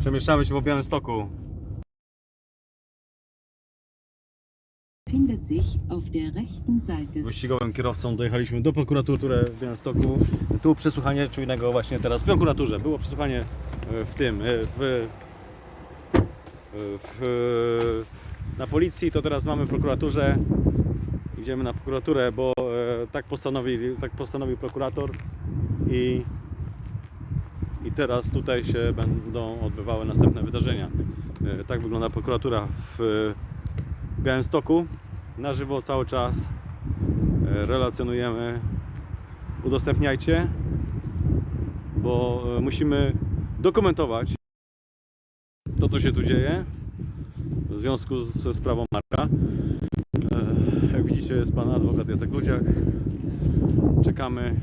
Przemieszczamy się findet sich auf der rechten Seite. Wyścigowym kierowcą dojechaliśmy do prokuratury w Białymstoku. Tu przesłuchanie czujnego właśnie teraz w prokuraturze. Było przesłuchanie e, w tym, e, w, e, w, na policji, to teraz mamy w prokuraturze. Idziemy na prokuraturę, bo tak postanowił, tak postanowił prokurator i teraz tutaj się będą odbywały następne wydarzenia. E, Tak wygląda prokuratura w Białymstoku. Na żywo cały czas e, relacjonujemy. Udostępniajcie, bo e, musimy dokumentować to, co się tu dzieje w związku ze sprawą Marka. E, Jak widzicie, jest pan adwokat Jacek Ludziak. Czekamy.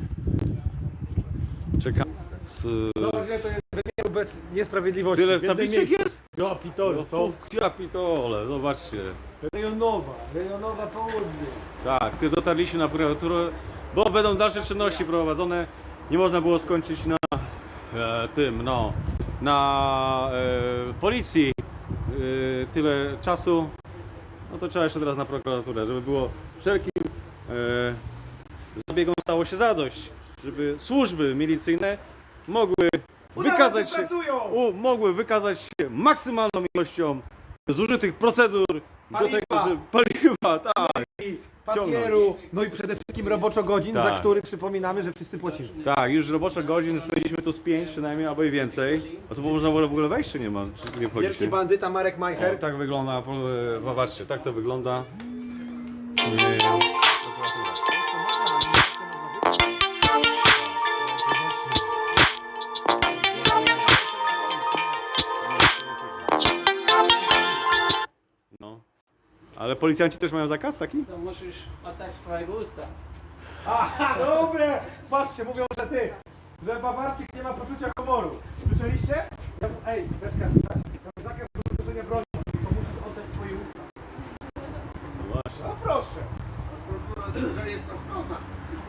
Czekamy. Z... Normalnie to jest bez niesprawiedliwości. Tyle w tabliczek jest? No, Pitolu, co? Ja pitole, zobaczcie. Rejonowa, rejonowa południe. Tak, ty dotarliśmy na prokuraturę, bo będą dalsze czynności prowadzone. Nie można było skończyć na e, tym, no, na e, policji e, tyle czasu. No to trzeba jeszcze teraz na prokuraturę, żeby było wszelkim e, zabiegom stało się zadość, żeby służby milicyjne mogły wykazać się, u, mogły wykazać się maksymalną ilością zużytych procedur do Paliwa. tego, że paliwa, tak. Papieru, no i przede wszystkim roboczo godzin, Tak. za który przypominamy, że wszyscy płacimy. Tak, już roboczo godzin spędziliśmy tu z 5 przynajmniej, albo i więcej. A tu można w ogóle wejść, czy nie ma? Czy nie wchodzi Wielki się? bandyta Marek Majcher. Tak wygląda, po- e, tak to wygląda. E, prokuratura. Ale policjanci też mają zakaz taki? To musisz oddać twojego usta. Aha, dobre! Patrzcie, mówią, że ty, że Bawarczyk nie ma poczucia humoru. Słyszeliście? Ja, mu- ej, Leszka, słuchaj, mam zakaz uderzenia broni, to musisz oddać swoje usta. No właśnie. No proszę, że jest ochrona.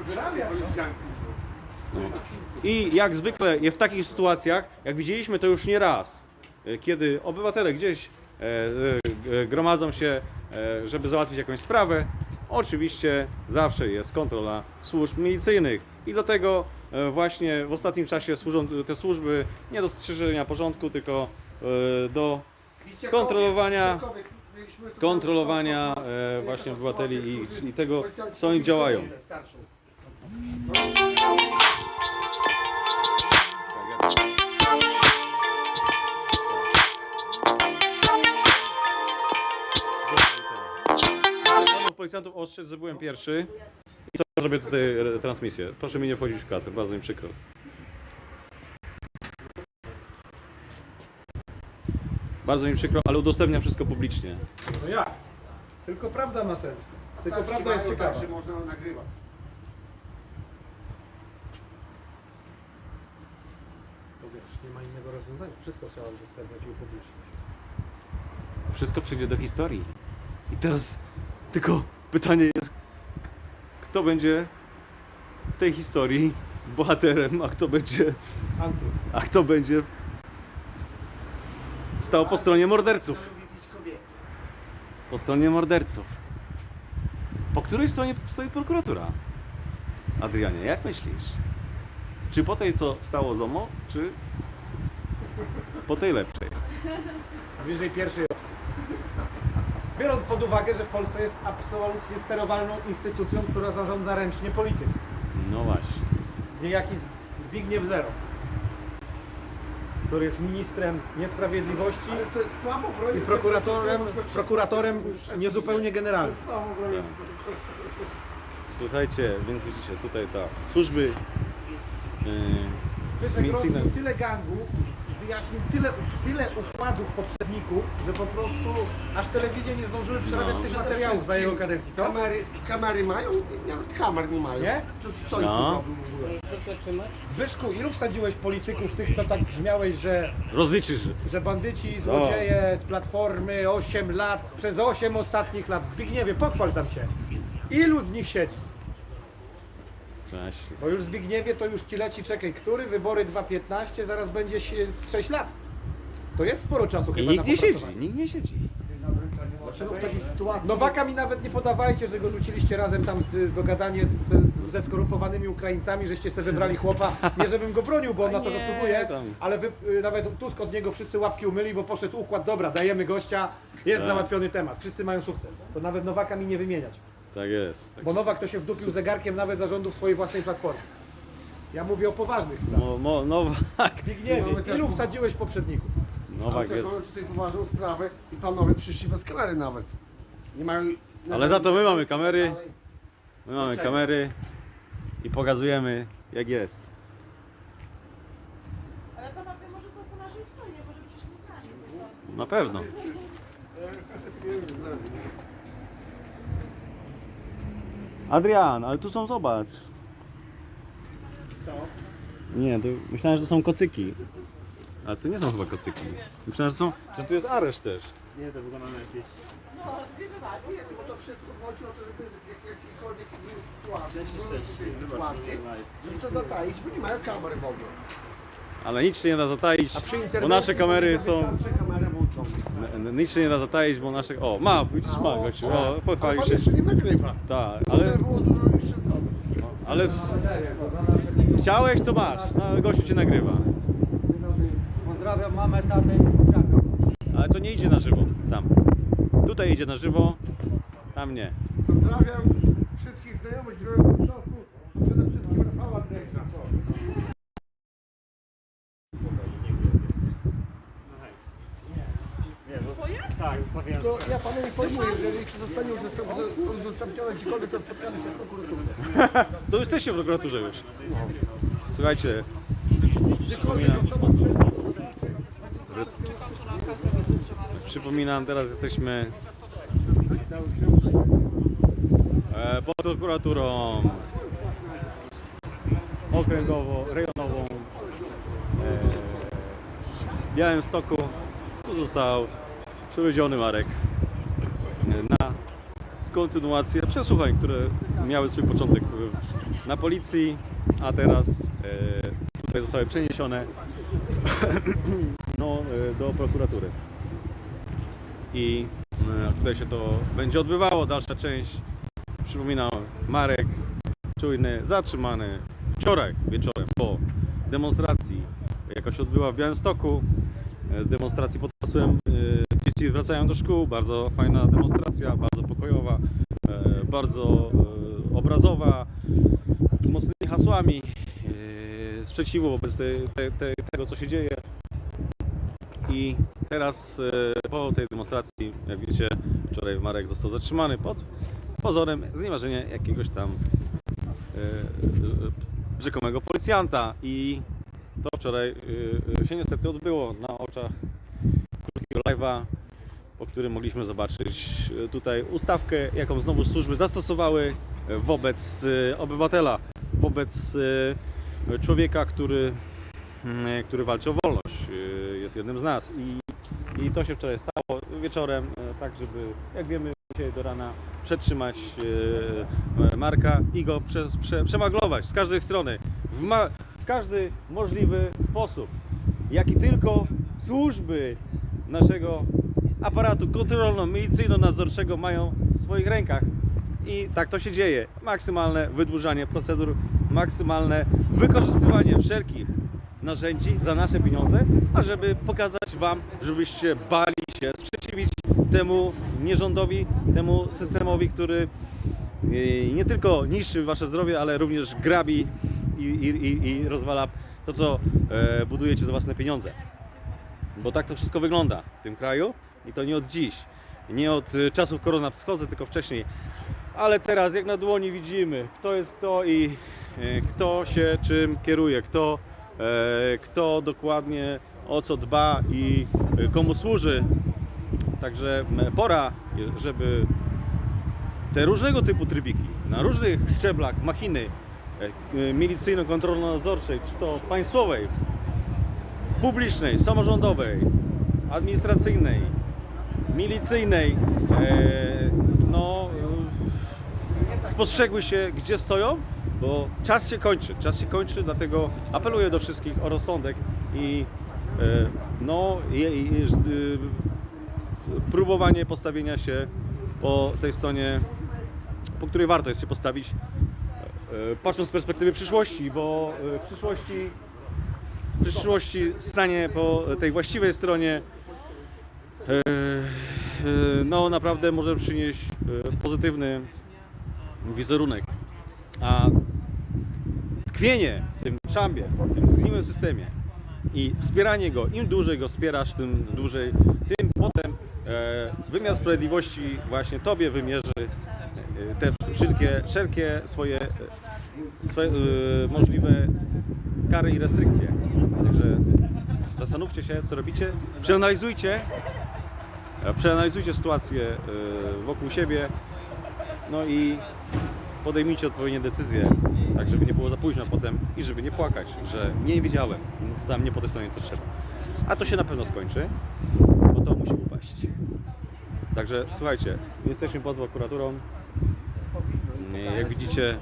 wyrabiasz. Policjanci są. I jak zwykle je w takich sytuacjach, jak widzieliśmy to już nie raz, e, kiedy obywatele gdzieś e, e, e, gromadzą się, żeby załatwić jakąś sprawę, oczywiście zawsze jest kontrola służb milicyjnych. I dlatego e, właśnie w ostatnim czasie służą te służby nie do strzeżenia porządku, tylko e, do kontrolowania, kontrolowania e, właśnie obywateli i, i tego, co oni działają. Policjantów ostrzec, że byłem pierwszy i co zrobię tutaj e, transmisję. Proszę mi nie wchodzić w kadr, bardzo mi przykro. Bardzo mi przykro, ale udostępniam wszystko publicznie. No jak? Tylko prawda ma sens. Tylko prawda jest mają ciekawa. Tak, że można nagrywać. To wiesz, nie ma innego rozwiązania. Wszystko trzeba udostępniać i upublicznić. Wszystko przyjdzie do historii. I teraz tylko pytanie jest, kto będzie w tej historii bohaterem, a kto będzie, a kto będzie stał po stronie morderców. Po stronie morderców. Po której stronie stoi prokuratura? Adrianie, jak myślisz? Czy po tej, co stało z OMO, czy po tej lepszej? Bliżej pierwszej opcji. Biorąc pod uwagę, że w Polsce jest absolutnie sterowalną instytucją, która zarządza ręcznie polityką. No właśnie. Niejaki Zbigniew Zero, który jest ministrem niesprawiedliwości Ale to jest słabo i prokuratorem, prokuratorem niezupełnie generalnym. Słabo. Słuchajcie, więc widzicie, tutaj ta służby yy, Zbyszek rozbił tyle gangów, wyjaśnił tyle, tyle układów poprzedników, że po prostu aż telewizje nie zdążyły przerabiać No. tych materiałów za jego kadencji, co? Kamery, kamery mają? Nawet kamer nie mają. Nie? To, co oni No. tu robią w ogóle? Zbyszku, ilu wsadziłeś polityków tych, co tak grzmiałeś, że, rozliczysz. że bandyci, złodzieje z Platformy 8 lat, przez 8 ostatnich lat, Zbigniewie, pochwal tam się. Ilu z nich siedzi? Cześć. Bo już Zbigniewie to już ci leci, czekaj, który? Wybory 2.15, zaraz będzie się 6 lat. To jest sporo czasu I chyba nikt na nie siedzi, popracowanie. nikt nie siedzi. Dlaczego w takiej sytuacji... Nowaka mi nawet nie podawajcie, że go rzuciliście razem tam z, dogadanie z, ze skorumpowanymi Ukraińcami, żeście sobie wybrali chłopa. Nie żebym go bronił, bo on na to Nie, zasługuje, tam. ale wy, y, nawet Tusk od niego wszyscy łapki umyli, bo poszedł układ, dobra, dajemy gościa, jest Tak. załatwiony temat, wszyscy mają sukces. To nawet Nowaka mi nie wymieniać, Tak jest. Tak bo Nowak to się wdupił zegarkiem nawet zarządów swojej własnej platformy. Ja mówię o poważnych sprawach. Mo, mo, Nowak, Zbigniewie, Mamy też- ilu wsadziłeś poprzedników? Ale Nowak też jest. mamy tutaj poważną sprawę i panowie przyszli bez kamery nawet. Nie mają... Ale za to my mamy kamery. My mamy Dlaczego? kamery i pokazujemy jak jest. Ale panowie może są po naszej stronie, może przyszli z nami po prostu. Na pewno. Adrian, ale tu są, zobacz. Co? Nie, to myślałem, że to są kocyki. Ale to nie są chyba kocyki. Myślałem, że są, że tu jest areszt też. Nie, to wszystko chodzi o to, żeby jak, jakiekolwiek były sytuacje, były sytuacje, żeby to zataić, bo nie mają kamery w ogóle. Ale nic się nie da zataić, bo nasze kamery są... Zawsze Nic się nie da zataić, bo nasze... O, ma, widzisz, ma gościu. O, pochwalił się. jeszcze nie nagrywa. Tak, Ale ale... było dużo jeszcze zrobić. Ale... Chciałeś, to masz. No, gościu cię nagrywa. Pozdrawiam mamę, tatę i kurczaka. Ale to nie idzie na żywo. Tam. Tutaj idzie na żywo, tam nie. Pozdrawiam wszystkich znajomych z Białegostoku, przede wszystkim No, ja panu informuję, jeżeli zostanie udostępnione, gdziekolwiek, to spotkamy się w prokuraturze. To jesteście w prokuraturze już. Słuchajcie, trzecia. przypominam, teraz jesteśmy e, pod prokuraturą okręgową, rejonową e, w Białymstoku. Tu został przywieziony Marek na kontynuację przesłuchań, które miały swój początek na policji, a teraz e, tutaj zostały przeniesione no, e, do prokuratury. I e, tutaj się to będzie odbywało. Dalsza część, przypominam, Marek Czujny zatrzymany wczoraj wieczorem po demonstracji, jaka się odbyła w Białymstoku. Demonstracji pod hasłem Dzieci wracają do szkół. Bardzo fajna demonstracja, bardzo pokojowa, e, bardzo e, obrazowa, z mocnymi hasłami e, sprzeciwu wobec te, te, te, tego, co się dzieje. I teraz po tej demonstracji, jak widzicie, wczoraj Marek został zatrzymany pod pozorem znieważenia jakiegoś tam rzekomego policjanta. I to wczoraj się niestety odbyło na oczach krótkiego live'a, po którym mogliśmy zobaczyć e, tutaj ustawkę, jaką znowu służby zastosowały e, wobec e, obywatela, wobec człowieka, który, mm, który walczy o wolność. Jest jednym z nas. I, I to się wczoraj stało wieczorem, tak żeby, jak wiemy, dzisiaj do rana przetrzymać Marka i go prze, prze, przemaglować z każdej strony, w, ma, w każdy możliwy sposób, jaki tylko służby naszego aparatu kontrolno-milicyjno-nadzorczego mają w swoich rękach. I tak to się dzieje. Maksymalne wydłużanie procedur, maksymalne wykorzystywanie wszelkich narzędzi za nasze pieniądze, ażeby pokazać Wam, żebyście bali się sprzeciwić temu nierządowi, temu systemowi, który e, nie tylko niszczy Wasze zdrowie, ale również grabi i, i, i, rozwala to, co e, budujecie za własne pieniądze. Bo tak to wszystko wygląda w tym kraju i to nie od dziś. Nie od y, czasów koronapsychozy, tylko wcześniej. Ale teraz jak na dłoni widzimy, kto jest kto i y, kto się czym kieruje, kto, e, kto dokładnie o co dba i y, komu służy. Także pora, żeby te różnego typu trybiki na różnych szczeblach machiny e, milicyjno-kontrolno-nadzorczej, czy to państwowej, publicznej, samorządowej, administracyjnej, milicyjnej, e, no, e, spostrzegły się, gdzie stoją, bo czas się kończy. Czas się kończy, dlatego apeluję do wszystkich o rozsądek i no, je, je, y, próbowanie postawienia się po tej stronie, po której warto jest się postawić, e, patrząc z perspektywy przyszłości, bo e, w przyszłości, w przyszłości stanie po tej właściwej stronie e, e, no naprawdę może przynieść e, pozytywny wizerunek. A tkwienie w tym szambie, w tym zgniłym systemie i wspieranie go, im dłużej go wspierasz, tym dłużej, tym potem e, wymiar sprawiedliwości właśnie tobie wymierzy e, te wszelkie, wszelkie swoje, e, swoje możliwe kary i restrykcje. Także zastanówcie się, co robicie, przeanalizujcie, przeanalizujcie sytuację e, wokół siebie, no i podejmijcie odpowiednie decyzje, tak żeby nie było za późno potem i żeby nie płakać, że nie wiedziałem, stałem nie po tej stronie co trzeba. A to się na pewno skończy, bo to musi upaść. Także słuchajcie, jesteśmy pod prokuraturą. Jak widzicie,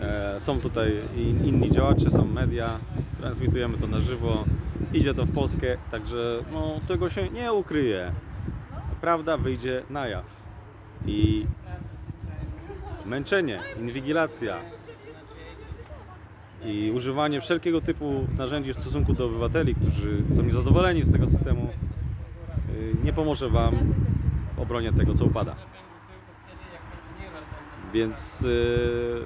e, są tutaj in- inni działacze, są media, transmitujemy to na żywo, idzie to w Polskę, także no, tego się nie ukryje. Prawda wyjdzie na jaw. I męczenie, inwigilacja i używanie wszelkiego typu narzędzi w stosunku do obywateli, którzy są niezadowoleni z tego systemu, y, nie pomoże Wam w obronie tego, co upada. Więc y,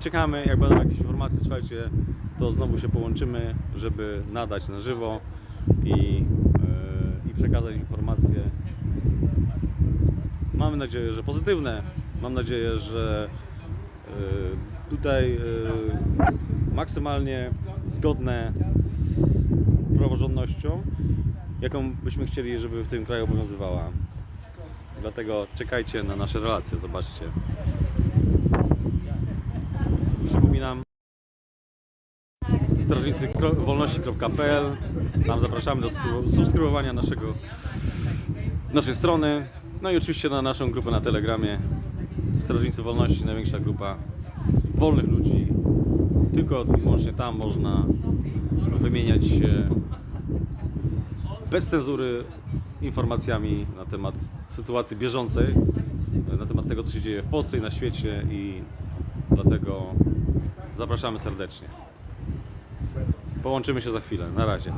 czekamy, jak będą jakieś informacje, słuchajcie, to znowu się połączymy, żeby nadać na żywo i, i przekazać informacje Mamy nadzieję, że pozytywne. Mam nadzieję, że y, tutaj y, maksymalnie zgodne z praworządnością, jaką byśmy chcieli, żeby w tym kraju obowiązywała. Dlatego czekajcie na nasze relacje, zobaczcie. Przypominam strażnicy wolności.pl Tam zapraszamy do subskrybowania naszego naszej strony. No i oczywiście na naszą grupę na Telegramie. Strażnicy Wolności, największa grupa wolnych ludzi. Tylko i wyłącznie tam można wymieniać się bez cenzury informacjami na temat sytuacji bieżącej, na temat tego, co się dzieje w Polsce i na świecie i dlatego zapraszamy serdecznie. Połączymy się za chwilę. Na razie.